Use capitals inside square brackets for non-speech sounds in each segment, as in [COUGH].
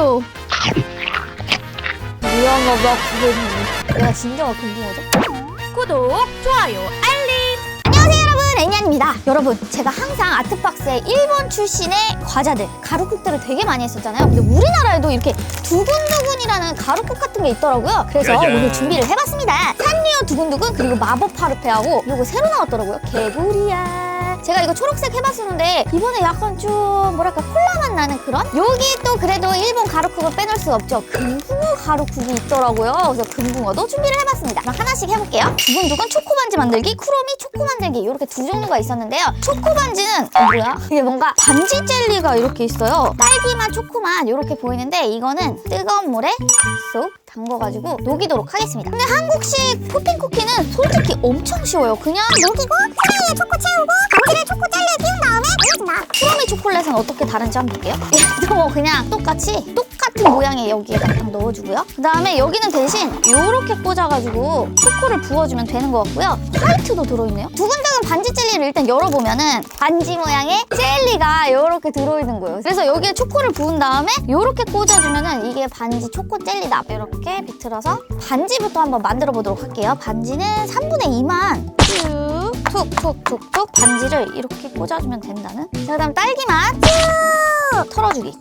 맛있어요. 무양어가 구워진 내가 진정한 금붕어죠? 구독, 좋아요, 알림. 안녕하세요 여러분 애니안입니다. 여러분 제가 항상 아트박스에 일본 출신의 과자들, 가루국들을 되게 많이 했었잖아요. 근데 우리나라에도 이렇게 두근두근이라는 가루국 같은 게 있더라고요. 그래서 짜잔. 오늘 준비를 해봤습니다. 산리오 두근두근 그리고 마법 파르페하고 이거 새로 나왔더라고요. 개구리야. 제가 이거 초록색 해봤었는데 이번에 약간 좀 뭐랄까 콜라맛 나는 그런? 여기 또 그래도 일본 가루국을 빼놓을 수 없죠. 금붕어 가루국이 있더라고요. 그래서 금붕어도 준비를 해봤습니다. 그럼 하나씩 해볼게요. 두근두근 초코반지 만들기, 쿠로미 초코 만들기 이렇게 두 종류가 있었는데요. 초코 반지는 어, 뭐야? 이게 뭔가 반지 젤리가 이렇게 있어요. 딸기맛, 초코맛 이렇게 보이는데 이거는 뜨거운 물에 쏙 담궈가지고 녹이도록 하겠습니다. 근데 한국식 푸핀 쿠키는 솔직히 엄청 쉬워요. 그냥 녹이고 사이에 초코 채우고 반지를 초코 젤리에 띄운 다음에 올려준다. 쿠로미 초콜릿은 어떻게 다른지 한번 볼게요. [LAUGHS] 얘도 뭐 그냥 똑같이 똑같은 모양의 여기에다 딱 넣어주고요. 그 다음에 여기는 대신 이렇게 꽂아가지고 초코를 부어주면 되는 것 같고요. 화이트도 들어있네요. 두근두근 반지 젤리를 일단 열어보면은 반지 모양의 젤리가 이렇게 들어있는 거예요. 그래서 여기에 초코를 부은 다음에 이렇게 꽂아주면은 이게 반지 초코 젤리다. 이렇게 비틀어서 반지부터 한번 만들어 보도록 할게요. 반지는 3분의 2만 쭉 툭툭툭툭 반지를 이렇게 꽂아주면 된다는. 자, 그다음 딸기맛 쭉 털어주기.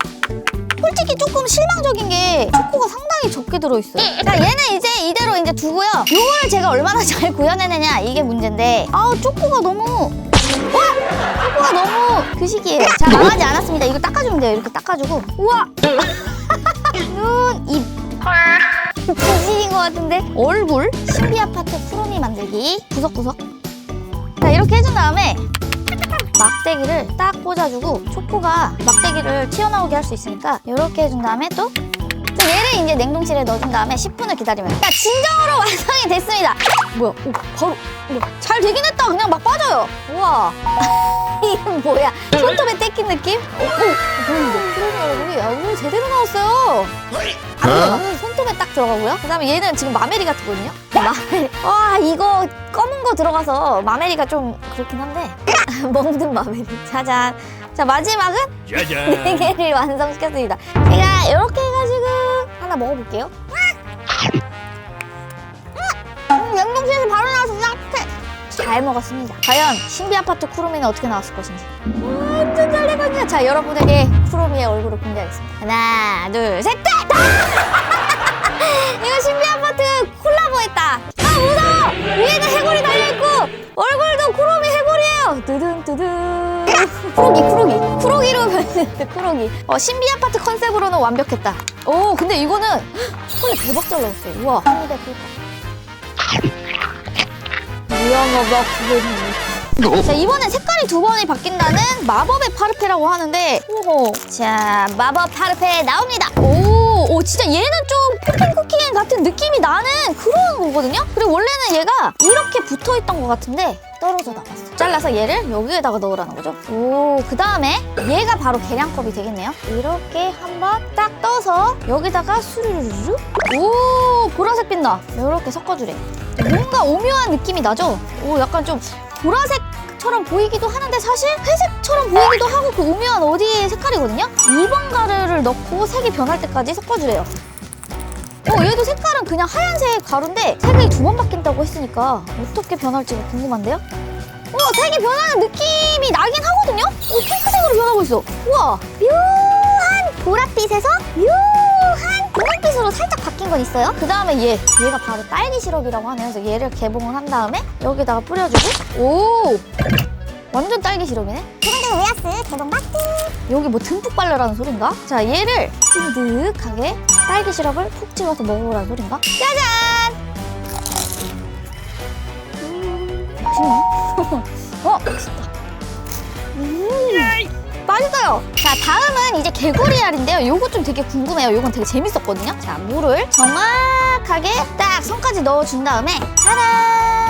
솔직히 조금 실망적인 게 초코가 상당히 적게 들어있어요. 자, 얘는 이제 이대로 이제 두고요. 요걸 제가 얼마나 [LAUGHS] 잘 구현해내냐 이게 문제인데 아우 초코가 너무 와! 초코가 너무 그 시기예요. 자, 망하지 않았습니다. 이거 닦아주면 돼요. 이렇게 닦아주고 우와! [LAUGHS] 눈, 입 부식인 것 같은데 얼굴 신비 아파트 푸르미 만들기 구석구석 자 이렇게 해준 다음에 막대기를 딱 꽂아주고 초코가 막대기를 튀어나오게 할 수 있으니까 이렇게 해준 다음에 또 자, 얘를 이제 냉동실에 넣어준 다음에 10분을 기다리면. 자 진정으로 [LAUGHS] 완성이 됐습니다. 뭐야? 오, 바로 우와, 잘 되긴 했다. 그냥 막 빠져요. 우와. [LAUGHS] 이건 뭐야? 손톱에 떼낀 느낌? 오, 오 보이는데 그러네 얼굴이 야 오늘 제대로 나왔어요. 안 들어가. 손톱에 딱 들어가고요. 그다음에 얘는 지금 마메리 같거든요. 마메리. 와 이거 검은 거 들어가서 마메리가 좀 그렇긴 한데 [LAUGHS] 먹는 마메리. 짜잔. 자 마지막은 [LAUGHS] 네 짜잔. 개를 완성시켰습니다. 제가 이렇게 해가지고 하나 먹어볼게요. 음, 냉동실에서 바로 나와서 싹해. 잘 먹었습니다. 과연 신비 아파트 쿠로미는 어떻게 나왔을 것인지. 완전 잘 되거든요. 자 여러분에게 쿠로미의 얼굴을 공개하겠습니다. 하나, 둘, 셋, 넷! 이거 신비 아파트 콜라보했다. 아 무서워! 위에는 해골이 달려있고 얼굴도 쿠로미 해골이에요. 뜨든 뜨든. 쿠로기 쿠로기 쿠로기로 쿠로기. 어 신비 아파트 컨셉으로는 완벽했다. 오 근데 이거는 초콜릿 대박 잘 나왔어요. 우와. 무양어가 구워진 자 이번엔 색깔이 두 번이 바뀐다는 마법의 파르페라고 하는데 오호 자 마법 파르페 나옵니다 오, 오 진짜 얘는 좀 푸핀 쿠키 같은 느낌이 나는 그런 거거든요? 그리고 원래는 얘가 이렇게 붙어있던 것 같은데 떨어져 나갔어 잘라서 얘를 여기에다가 넣으라는 거죠. 오 그 다음에 얘가 바로 계량컵이 되겠네요. 이렇게 한번 딱 떠서 여기다가 수르르르 오 보라색 빛나. 이렇게 섞어주래. 뭔가 오묘한 느낌이 나죠? 오, 약간 좀 보라색 처럼 보이기도 하는데 사실 회색처럼 보이기도 하고 그 오묘한 어디의 색깔이거든요? 2번 가루를 넣고 색이 변할 때까지 섞어주래요. 어, 얘도 색깔은 그냥 하얀색 가루인데 색이 두 번 바뀐다고 했으니까 어떻게 변할지가 궁금한데요? 어, 색이 변하는 느낌이 나긴 하거든요? 어, 핑크색으로 변하고 있어. 우와, 묘한 보랏빛에서 묘한 분홍빛으로 살짝 바뀐 건 있어요. 그 다음에 얘, 얘가 바로 딸기 시럽이라고 하네요. 그래서 얘를 개봉을 한 다음에 여기다가 뿌려주고, 오, 완전 딸기 시럽이네. 두근두근 웨하스 개봉 마트. 여기 뭐 듬뿍 발라라는 소린가? 자, 얘를 찐득하게 딸기 시럽을 푹 찍어서 먹어보라는 소린가? 짜잔! 음, 맛있네. [LAUGHS] 어, 맛있다. 음. 맛있어요. 자, 다음은 이제 개구리 알인데요. 요거 좀 되게 궁금해요. 요건 되게 재밌었거든요. 자, 물을 정확하게 딱 손까지 넣어준 다음에 짜란!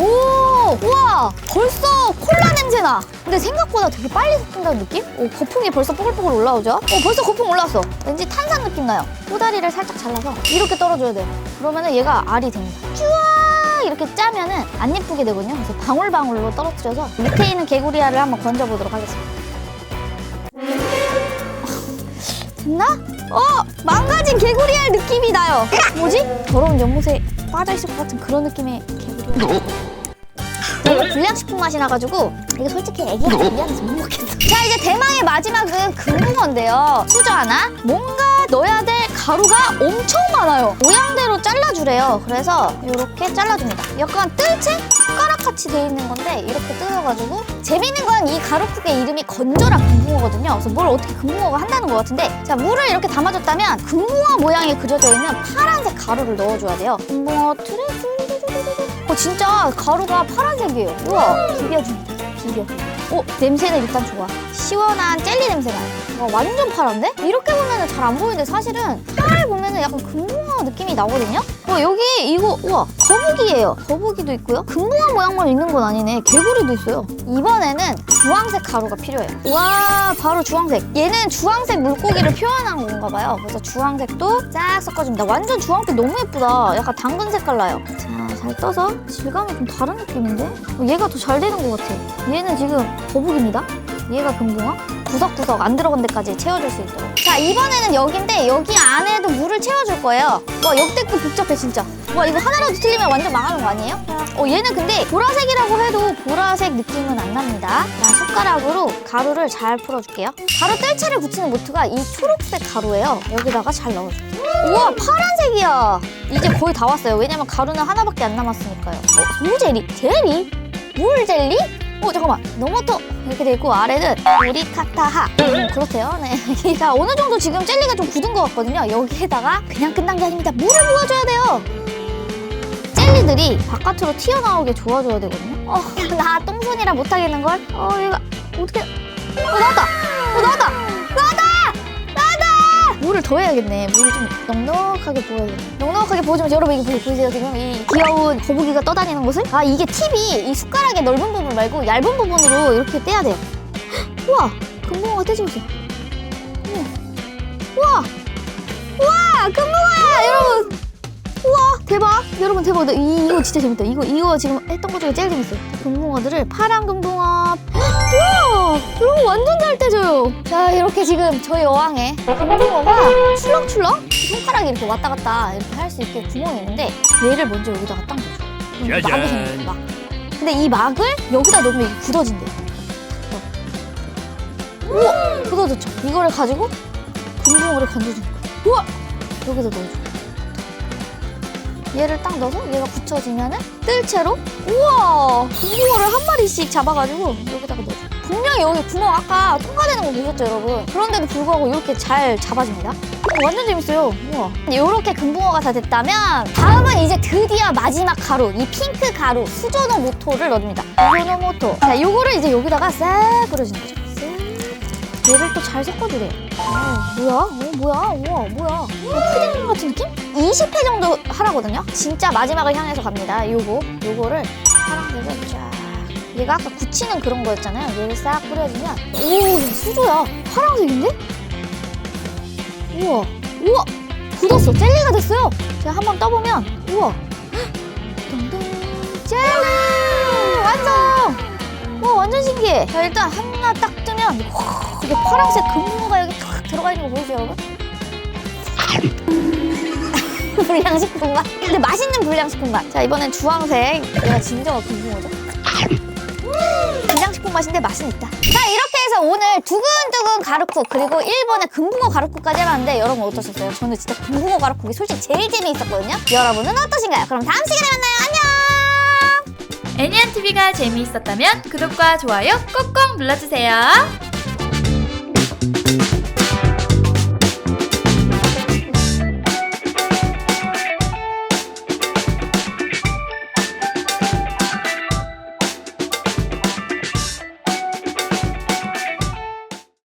오! 우와! 벌써 콜라 냄새 나! 근데 생각보다 되게 빨리 섞인다는 느낌? 오, 거품이 벌써 뽀글뽀글 올라오죠? 오, 벌써 거품 올라왔어. 왠지 탄산 느낌 나요. 꼬다리를 살짝 잘라서 이렇게 떨어줘야 돼요. 그러면은 얘가 알이 됩니다. 쭈아! 이렇게 짜면은 안 예쁘게 되거든요. 그래서 방울방울로 떨어뜨려서 밑에 있는 개구리알을 한번 건져보도록 하겠습니다. 됐나? 어! 망가진 개구리알 느낌이 나요. 뭐지? 더러운 연못에 빠져있을 것 같은 그런 느낌의 개구리알. 이거 불량식품 맛이 나가지고 이거 솔직히 애기가 미안해서 못 먹겠어. 자 이제 대망의 마지막은 금붕어인데요. 수저 하나 뭔가 넣어야 될 가루가 엄청 많아요. 모양대로 잘라주래요. 그래서 이렇게 잘라줍니다. 약간 뜰채 숟가락 같이 돼 있는 건데 이렇게 뜯어가지고 재밌는 건 이 가루국의 이름이 건조랑 금붕어거든요. 그래서 뭘 어떻게 금붕어가 한다는 것 같은데 자 물을 이렇게 담아줬다면 금붕어 모양이 그려져 있는 파란색 가루를 넣어줘야 돼요. 금붕어 트레 어 진짜 가루가 파란색이에요. 우와 비벼줍니다. 비벼. 어 냄새는 일단 좋아. 시원한 젤리 냄새 나요. 와 완전 파란데? 이렇게 보면은 잘안 보이는데 사실은 살을 보면 은 약간 금붕어 느낌이 나거든요. 어 여기 이거 우와 거북이에요. 거북이도 있고요. 금붕어 모양만 있는 건 아니네. 개구리도 있어요. 이번에는 주황색 가루가 필요해요. 와 바로 주황색. 얘는 주황색 물고기를 표현한 건가 봐요. 그래서 주황색도 쫙 섞어줍니다. 완전 주황빛 너무 예쁘다. 약간 당근 색깔 나요. 자, 잘 떠서 질감이 좀 다른 느낌인데? 어, 얘가 더 잘 되는 것 같아. 얘는 지금 거북입니다. 얘가 금붕어. 구석구석 안 들어간 데까지 채워줄 수 있도록. 자, 이번에는 여기인데 여기 안에도 물을 채워줄 거예요. 와, 역대급 복잡해, 진짜. 와, 이거 하나라도 틀리면 완전 망하는 거 아니에요? 어, 얘는 근데 보라색이라고 해도 보라색 느낌은 안 납니다. 자, 숟가락으로 가루를 잘 풀어줄게요. 가루 뜰채를 붙이는 모트가 이 초록색 가루예요. 여기다가 잘 넣어줄게요. 우와, 파란색이야. 이제 거의 다 왔어요. 왜냐면 가루는 하나밖에 안 남았으니까요. 어, 물젤리? 젤리? 물 젤리? 어 잠깐만 너무또 이렇게 돼 있고 아래는 우리카타하 음, 그렇대요 네. 자 [LAUGHS] 어느 정도 지금 젤리가 좀 굳은 것 같거든요 여기에다가 그냥 끝난 게 아닙니다 물을 부어줘야 돼요 젤리들이 바깥으로 튀어나오게 도와줘야 되거든요. 어 나 똥손이라 못하겠는 걸? 어 얘가 어떻게 어 나왔다! 어 나왔다! 나왔다! 나왔다! 물을 더 해야겠네. 물을 좀 넉넉하게 부어야겠네. 넉넉하게 부어주면 여러분 보- 보이세요 지금? 이 귀여운 거북이가 떠다니는 곳을? 아 이게 팁이 이 숟가락의 넓은 부분 말고 얇은 부분으로 이렇게 떼야 돼요. [GASPS] 우와! 금붕어가 떼지고 있어 우와 우와! 우와! 금붕어야 여러분 대박! 여러분 대박. 나 이, 이거 진짜 재밌다. 이거 이거 지금 했던 것 중에 제일 재밌어요. 금붕어들을 파란 금붕어 우와! 여러분 완전 잘 떼져요. 자 이렇게 지금 저희 어항에 금붕어가 출렁출렁 손가락이 이렇게 왔다 갔다 이렇게 할 수 있게 구멍이 있는데 얘를 먼저 여기다가 딱 넣어줘 그럼 짜잔. 막이 생겨요 막 근데 이 막을 여기다 넣으면 이게 굳어진대요 어. 우와! 굳어졌죠. 이거를 가지고 금붕어를 건져주는 거야 우와! 여기다 넣어줘 얘를 딱 넣어서 얘가 붙여지면은 뜰 채로? 우와! 금붕어를 한 마리씩 잡아가지고 여기다가 넣어줘. 분명히 여기 구멍 아까 통과되는 거 보셨죠 여러분? 그런데도 불구하고 이렇게 잘 잡아집니다. 어, 완전 재밌어요. 우와. 이렇게 금붕어가 다 됐다면 다음은 이제 드디어 마지막 가루 이 핑크 가루 수조노 모토를 넣습니다. 수조노 모토. 자 요거를 이제 여기다가 싹 뿌려주는 거죠. 싹. 얘를 또 잘 섞어주래요. 어, 뭐야? 어, 뭐야? 우와, 뭐야? 어, 푸딩 같은 느낌? 20회 정도 하라거든요? 진짜 마지막을 향해서 갑니다. 요거, 요거를 파란색을 쫙. 얘가 아까 굳히는 그런 거였잖아요. 얘를 싹 뿌려주면, 오, 얘 수조야. 파란색인데? 우와, 우와! 굳었어. 젤리가 됐어요. 제가 한번 떠보면, 우와. 덩덩. 젤리! 완성! 와, 완전 신기해. 자, 일단 하나 딱 뜨면, 와, 이게 파란색 금붕어가 여기 탁 들어가 있는 거 보이세요, 여러분? [LAUGHS] 불량식품 맛. 근데 맛있는 불량식품 맛. 자, 이번엔 주황색. 얘가 진정한 금붕어죠. 불량식품 맛인데 맛은 있다. 자, 이렇게 해서 오늘 두근두근 가루국 그리고 일본의 금붕어 가루국까지 해봤는데 여러분 어떠셨어요? 저는 진짜 금붕어 가루국이 솔직히 제일 재미있었거든요. 여러분은 어떠신가요? 그럼 다음 시간에 만나요. 안녕! 애니안TV가 재미있었다면 구독과 좋아요 꼭꼭 눌러주세요.